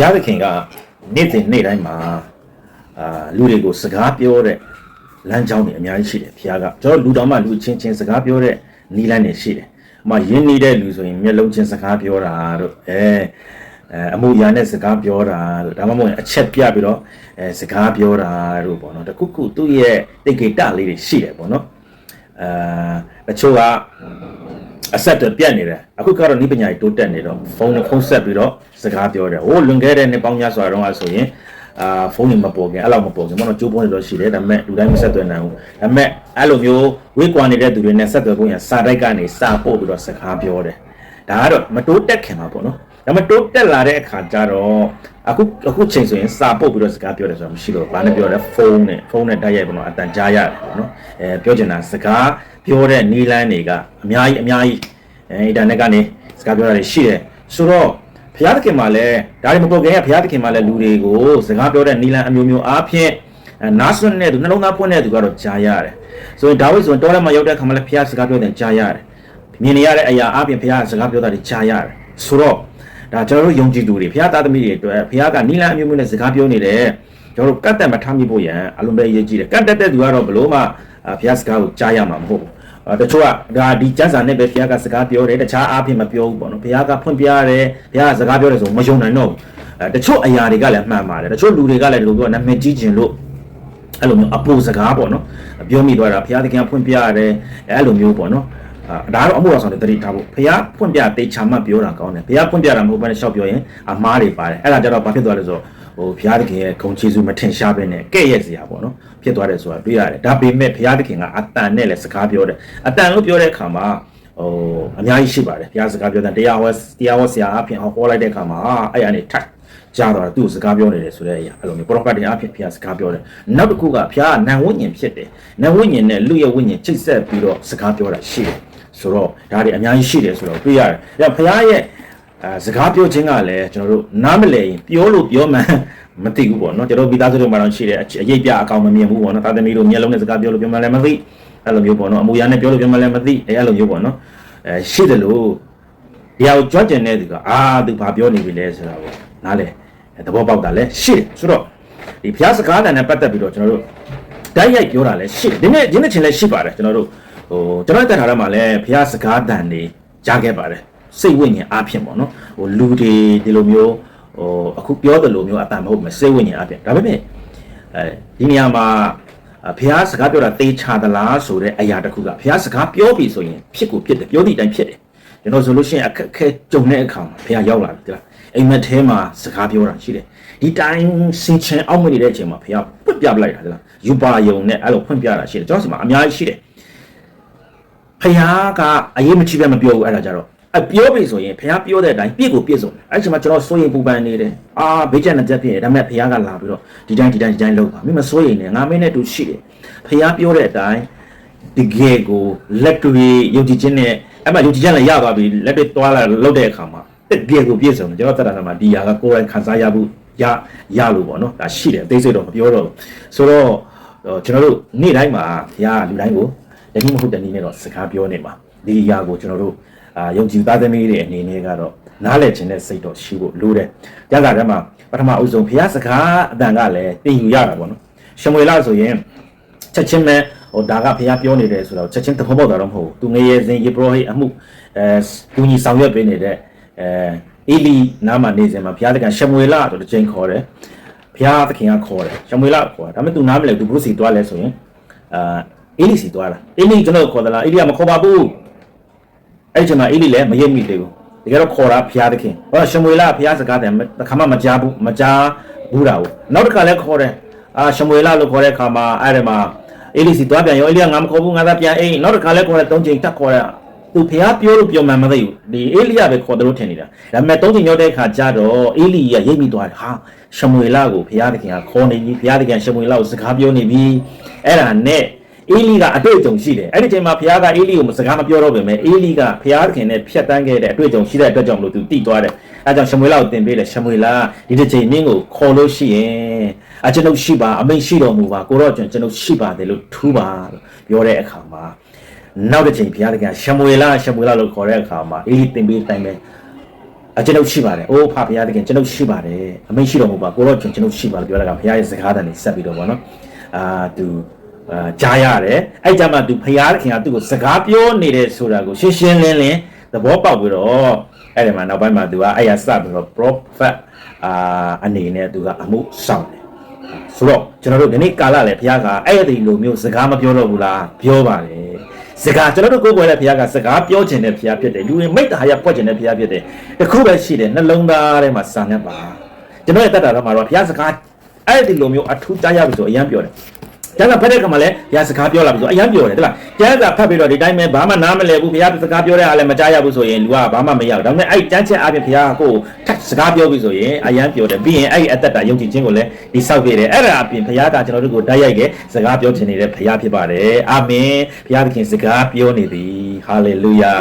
ဘုရားသခင်ကနေ့စဉ်နေ့တိုင်းမှာအာလူတွေကိုစကားပြောတဲ့လမ်းကြောင်းတွေအများကြီးရှိတယ်ဘုရားကကျွန်တော်လူတော်မှလူချင်းချင်းစကားပြောတဲ့နီးလန်းတွေရှိတယ်။ဥပမာယဉ်နေတဲ့လူဆိုရင်မျက်လုံးချင်းစကားပြောတာတို့အဲအဲအမှုရာနဲ့စကားပြောတာတို့ဒါမှမဟုတ်ရင်အချက်ပြပြီးတော့အဲစကားပြောတာတို့ပေါ့နော်တခုခုသူ့ရဲ့တိတ်ကိတလေးတွေရှိတယ်ပေါ့နော်အာတချို့က အဆက်တွေပြတ်နေတယ်အခုကတော့ဤပညာကြီးတိုးတက်နေတော့ဖုန်းနဲ့ဖုန်းဆက်ပြီးတော့စကားပြောတယ်ဟိုလွန်ခဲ့တဲ့နှစ်ပေါင်းများစွာတုန်းကဆိုရင်အာဖုန်းတွေမပေါ်ခင်အဲ့လောက်မပေါ်ခင်မတော့ကြိုးပွားနေတော့ရှိတယ်ဒါပေမဲ့လူတိုင်းမဆက်သွယ်နိုင်ဘူးဒါပေမဲ့အဲ့လိုမျိုးဝေးကွာနေတဲ့သူတွေနဲ့ဆက်သွယ်ဖို့ရစာတိုက်ကနေစာပို့ပြီးတော့စကားပြောတယ်ဒါကတော့မတိုးတက်ခင်ပါပေါ့နော် ဒါမှတိုးတက်လာတဲ့အခါကျတော့အခုအခုချိန်ဆိုရင်စာပို့ပြီးတော့စကားပြောတယ်ဆိုတော့မရှိတော့ဘာနဲ့ပြောလဲဖုန်းနဲ့ဖုန်းနဲ့တိုက်ရိုက်ပေါ့နော်အတန်ကြားရတယ်ပေါ့နော်အဲပြောချင်တာစကားပြောတဲ့နီးလန်းတွေကအများကြီးအများကြီးအဲအင်တာနက်ကနေစကားပြောတာတွေရှိတယ်ဆိုတော့ဘုရားသခင်မှာလည်းဒါတွေမပေါ်ခင်ကဘုရားသခင်မှာလည်းလူတွေကိုစကားပြောတဲ့နီးလန်းအမျိုးမျိုးအားဖြင့်အဲနားဆွနဲ့သူနှလုံးသားဖွင့်တဲ့သူကတော့ကြားရတယ်ဆိုရင်ဒါဝိဒ်ဆိုရင်တောထဲမှာရောက်တဲ့အခါမှာလည်းဘုရားစကားပြောတဲ့ကြားရတယ်မြင်နေရတဲ့အရာအားဖြင့်ဘုရားစကားပြောတာတွေကြားရတယ်ဆိုတော့ ဒါကျွန်တော်တို့ယုံကြည်သူတွေဘုရားသားသမီးတွေအတွက်ဘုရားကနီလန်းအမျိုးမျိုးနဲ့စကားပြောနေတယ်ကျွန်တော်တို့ကတ်တက်မထားမိဖို့ရန်အလုံးပဲအရေးကြီးတယ်ကတ်တက်တဲ့သူကတော့ဘလို့မှဘုရားစကားကိုကြားရမှာမဟုတ်ဘူးတချို့ကဒါဒီကျမ်းစာနဲ့ပဲဘုရားကစကားပြောတယ်တခြားအားဖြင့်မပြောဘူးပေါ့နော်ဘုရားကဖွင့်ပြရတယ်ဘုရားကစကားပြောတယ်ဆိုမယုံနိုင်တော့ဘူးအဲတချို့အရာတွေကလည်းမှန်ပါတယ်တချို့လူတွေကလည်းဒီလိုပြောနာမည်ကြီးခြင်းလို့အဲ့လိုမျိုးအပူစကားပေါ့နော်ပြောမိသွားတာဘုရားသခင်ဖွင့်ပြရတယ်အဲ့လိုမျိုးပေါ့နော် အာဒါတော့အမှုတော်ဆောင်တွေတတိထားဖို့ဘုရားဖွင့်ပြတေချာမှပြောတာကောင်းတယ်ဘုရားဖွင့်ပြတာမဟုတ်ဘဲနဲ့ရှောက်ပြောရင်အမားတွေပါတယ်အဲ့ဒါကြတော့ဘာဖြစ်သွားလဲဆိုတော့ဟိုဘုရားသခင်ရဲ့ဂုဏ်ကျေးဇူးမထင်ရှားပဲနဲ့ကဲ့ရဲ့စရာပေါ့နော်ဖြစ်သွားတယ်ဆိုတာတွေ့ရတယ်ဒါပေမဲ့ဘုရားသခင်ကအတန်နဲ့လည်းစကားပြောတယ်အတန်လို့ပြောတဲ့အခါမှာဟိုအများကြီးရှိပါတယ်ဘုရားစကားပြောတဲ့တရားဟောတရားဟောဆရာအဖြစ်ဟောလိုက်တဲ့အခါမှာအဲ့အနေထိုက်ကြားတော့သူ့စကားပြောနေတယ်ဆိုတဲ့အရာအဲ့လိုမျိုးပရောဖက်တွေအဖြစ်ဘုရားစကားပြောတယ်နောက်တစ်ခုကဘုရားကနံဝိညာဉ်ဖြစ်တယ်နံဝိညာဉ်နဲ့လူရဲ့ဝိညာဉ်ချိတ်ဆက်ပြီးတော့စကားပြောတာရှိတယ် ဆိုတော့ဒါတွေအများကြီးရှိတယ်ဆိုတော့တွေ့ရတယ်။ဒါဘုရားရဲ့အဲစကားပြောခြင်းကလည်းကျွန်တော်တို့နားမလည်ရင်ပြောလို့ပြောမှန်းမသိဘူးပေါ့နော်ကျွန်တော်မိသားစုတွေမှာတော့ရှိတယ်အရေးပြအကောင်မမြင်ဘူးပေါ့နော်သာသမီတို့မျက်လုံးနဲ့စကားပြောလို့ပြောမှလည်းမသိအဲ့လိုမျိုးပေါ့နော်အမူအရာနဲ့ပြောလို့ပြောမှလည်းမသိအဲ့လိုမျိုးပေါ့နော်အဲရှိတယ်လို့ဒီဟာကိုကြွကျင်တဲ့သူကအာသူဘာပြောနေပြီလဲဆိုတာကိုနားလေသဘောပေါက်တာလဲရှိတယ်ဆိုတော့ဒီဘုရားစကားတန်နဲ့ပတ်သက်ပြီးတော့ကျွန်တော်တို့တိုက်ရိုက်ပြောတာလဲရှိတယ်ဒီနေ့ဒီနေ့ချင်းလဲရှိပါတယ်ကျွန်တော်တို့ ဟိုကျွန်တော်တက်ထားတာမှာလည်းဘုရားစကားတန်တွေကြားခဲ့ပါတယ်စိတ်ဝိညာဉ်အားဖြင့်ပေါ့နော်ဟိုလူတွေဒီလိုမျိုးဟိုအခုပြောတယ်လို့မျိုးအတန်မဟုတ်ဘူးစိတ်ဝိညာဉ်အားဖြင့်ဒါပေမဲ့အဲဒီနေရာမှာဘုရားစကားပြောတာသေချာသလားဆိုတဲ့အရာတစ်ခုကဘုရားစကားပြောပြီဆိုရင်ဖြစ်ကိုဖြစ်တယ်ပြောသည့်အတိုင်းဖြစ်တယ်ကျွန်တော်ဆိုလို့ရှိရင်အခက်ခဲကြုံတဲ့အခါမှာဘုရားရောက်လာတယ်ဒီလားအိမ်မက်ထဲမှာစကားပြောတာရှိတယ်ဒီတိုင်းစင်ချင်အောက်မနေတဲ့အချိန်မှာဘုရားပွတ်ပြပလိုက်တာဒီလားယူပါယုံနဲ့အဲ့လိုဖွင့်ပြတာရှိတယ်ကျွန်တော်စီမှာအများကြီးရှိတယ် ဖះကအရေးမကြီးပဲမပြောဘူးအဲ့ဒါကြတော့အပြောပြီဆိုရင်ဖះပြောတဲ့အတိုင်းပြည့်ကိုပြည့်စုံတယ်အဲ့ဒီချိန်မှာကျွန်တော်စိုးရိမ်ပူပန်နေတယ်အာဘေးကျန်တဲ့ချက်ဖြစ်နေဒါပေမဲ့ဖះကလာပြီးတော့ဒီတိုင်းဒီတိုင်းဒီတိုင်းလုပ်ပါမင်းမစိုးရိမ်နဲ့ငါမင်းနဲ့တူရှိတယ်ဖះပြောတဲ့အတိုင်းဒီဂေကိုလက်တွေယုံကြည်ခြင်းနဲ့အဲ့မှာယုံကြည်ခြင်းလည်းရသွားပြီလက်တွေတွားလာလုပ်တဲ့အခါမှာတကယ်ကိုပြည့်စုံတယ်ကျွန်တော်တက်တာမှာဒီဟာကကိုယ်တိုင်ခံစားရဖို့ရရလို့ပေါ့နော်ဒါရှိတယ်အသေးစိတ်တော့မပြောတော့ဘူးဆိုတော့ကျွန်တော်တို့နေ့တိုင်းမှာဘုရားလူတိုင်းကို တနည်းမဟုတ်တနည်းနဲ့တော့စကားပြောနေမှာဒီအရာကိုကျွန်တော်တို့အာယုံကြည်သားသမီးတွေအနေနဲ့ကတော့နားလည်ခြင်းနဲ့စိတ်တော့ရှိဖို့လိုတယ်။ကျမ်းစာထဲမှာပထမအုပ်ဆုံးဘုရားစကားအတန်ကလည်းတင်ယူရတာပေါ့နော်။ရှမွေလဆိုရင်ချက်ချင်းပဲဟိုဒါကဘုရားပြောနေတယ်ဆိုတော့ချက်ချင်းသဘောပေါက်တာတော့မဟုတ်ဘူး။သူငရေစဉ်ယေဘရဟိအမှုအဲသူညီဆောင်ရွက်ပေးနေတဲ့အဲအေလီနားမှာနေစဉ်မှာဘုရားတခင်ရှမွေလဆိုတဲ့ချိန်ခေါ်တယ်။ဘုရားသခင်ကခေါ်တယ်။ရှမွေလခေါ်တယ်။ဒါပေမဲ့သူနားမလဲသူဘုရုစီတွားလဲဆိုရင်အာ အေလိစီသွားတာအေလိကျွန်တော်ခေါ်သလားအေလိကမခေါ်ပါဘူးအဲ့ချိန်မှာအေလိလည်းမရိပ်မိသေးဘူးတကယ်တော့ခေါ်တာဘုရားသခင်ဟောရှမွေလဘုရားစကားတယ်တခါမှမကြားဘူးမကြားဘူးတာဘူးနောက်တစ်ခါလည်းခေါ်တယ်အာရှမွေလလို့ခေါ်တဲ့အခါမှာအဲ့ဒီမှာအေလိစီသွားပြန်ရောအေလိကငါမခေါ်ဘူးငါသာပြန်အိမ်နောက်တစ်ခါလည်းခေါ်တယ်သုံးချိန်တက်ခေါ်တယ်သူဖះပြောလို့ပြောမှမသိဘူးဒီအေလိယပဲခေါ်တယ်လို့ထင်နေတာဒါပေမဲ့သုံးချိန်ရောက်တဲ့အခါကျတော့အေလိယရိပ်မိသွားတယ်ဟာရှမွေလကိုဖះသခင်ကခေါ်နေပြီဖះသခင်ရှမွေလကိုစကားပြောနေပြီအဲ့ဒါနဲ့ အေလီကအတွေ့အကြုံရှိတယ်အဲ့ဒီချိန်မှာဘုရားကအေလီကိုစကားမပြောတော့ပေမဲ့အေလီကဘုရားခင်နဲ့ဖြတ်တန်းခဲ့တဲ့အတွေ့အကြုံရှိတဲ့အတွက်ကြောင့်မလို့သူတိသွားတယ်အဲကြောင့်ရှမွေလကိုတင်ပေးတယ်ရှမွေလဒီတစ်ချိန်မင်းကိုခေါ်လို့ရှိရင်အကျွန်ုပ်ရှိပါအမိန့်ရှိတော်မူပါကိုတော့ကျွန်တော်ရှိပါတယ်လို့ထူးပါလို့ပြောတဲ့အခါမှာနောက်တစ်ချိန်ဘုရားကရှမွေလရှမွေလလို့ခေါ်တဲ့အခါမှာအေလီတင်ပေးတိုင်းပဲအကျွန်ုပ်ရှိပါတယ်။အိုးဖဘုရားသခင်ကျွန်ုပ်ရှိပါတယ်။အမိန့်ရှိတော်မူပါကိုတော့ကျွန်တော်ရှိပါလို့ပြောတာကဘုရားရဲ့စကားတန်နေဆက်ပြီးတော့ဗောနော်။အာသူ အာကြားရတယ်။အဲ့ကြမှာသူဘုရားသခင်ကသူ့ကိုစကားပြောနေတယ်ဆိုတာကိုရှင်းရှင်းလင်းလင်းသဘောပေါက်ပြီးတော့အဲ့ဒီမှာနောက်ပိုင်းမှာသူကအဲ့ရစပြီးတော့ prophet အာအနေနဲ့သူကအမှုဆောင်တယ်။ဆိုတော့ကျွန်တော်တို့ဒီနေ့ကာလလည်းဘုရားကအဲ့ဒီလိုမျိုးစကားမပြောတော့ဘူးလားပြောပါတယ်။စကားကျွန်တော်တို့ကိုယ်ပေါ်တဲ့ဘုရားကစကားပြောခြင်းတဲ့ဘုရားဖြစ်တယ်လူဝင်မိတ္တဟာရပွက်ခြင်းတဲ့ဘုရားဖြစ်တယ်တခုပဲရှိတယ်နှလုံးသားထဲမှာစာငတ်ပါကျွန်တော်ရဲ့တက်တာတော့မှာတော့ဘုရားစကားအဲ့ဒီလိုမျိုးအထူးကြားရပြီဆိုအရင်ပြောတယ် ကျန်တာဖတ်တဲ့ခါမှာလည်းဘုရားစကားပြောလာပြီဆိုအရင်ပြောတယ်ဟုတ်လားကျန်တာဖတ်ပြီးတော့ဒီတိုင်းပဲဘာမှနားမလည်ဘူးဘုရားစကားပြောတဲ့အားလည်းမကြားရဘူးဆိုရင်လူကဘာမှမရဘူးဒါပေမဲ့အဲ့ကျမ်းချက်အပြင်ဘုရားကကိုယ်ထပ်စကားပြောပြီဆိုရင်အရင်ပြောတယ်ပြီးရင်အဲ့အသက်တာယုံကြည်ခြင်းကိုလည်းဒီဆောက်ခဲ့တယ်အဲ့ဒါအပြင်ဘုရားကကျွန်တော်တို့ကိုတိုက်ရိုက်ခဲ့စကားပြောခြင်းနေတဲ့ဘုရားဖြစ်ပါတယ်အာမင်ဘုရားသခင်စကားပြောနေသည်ဟာလေလုယာ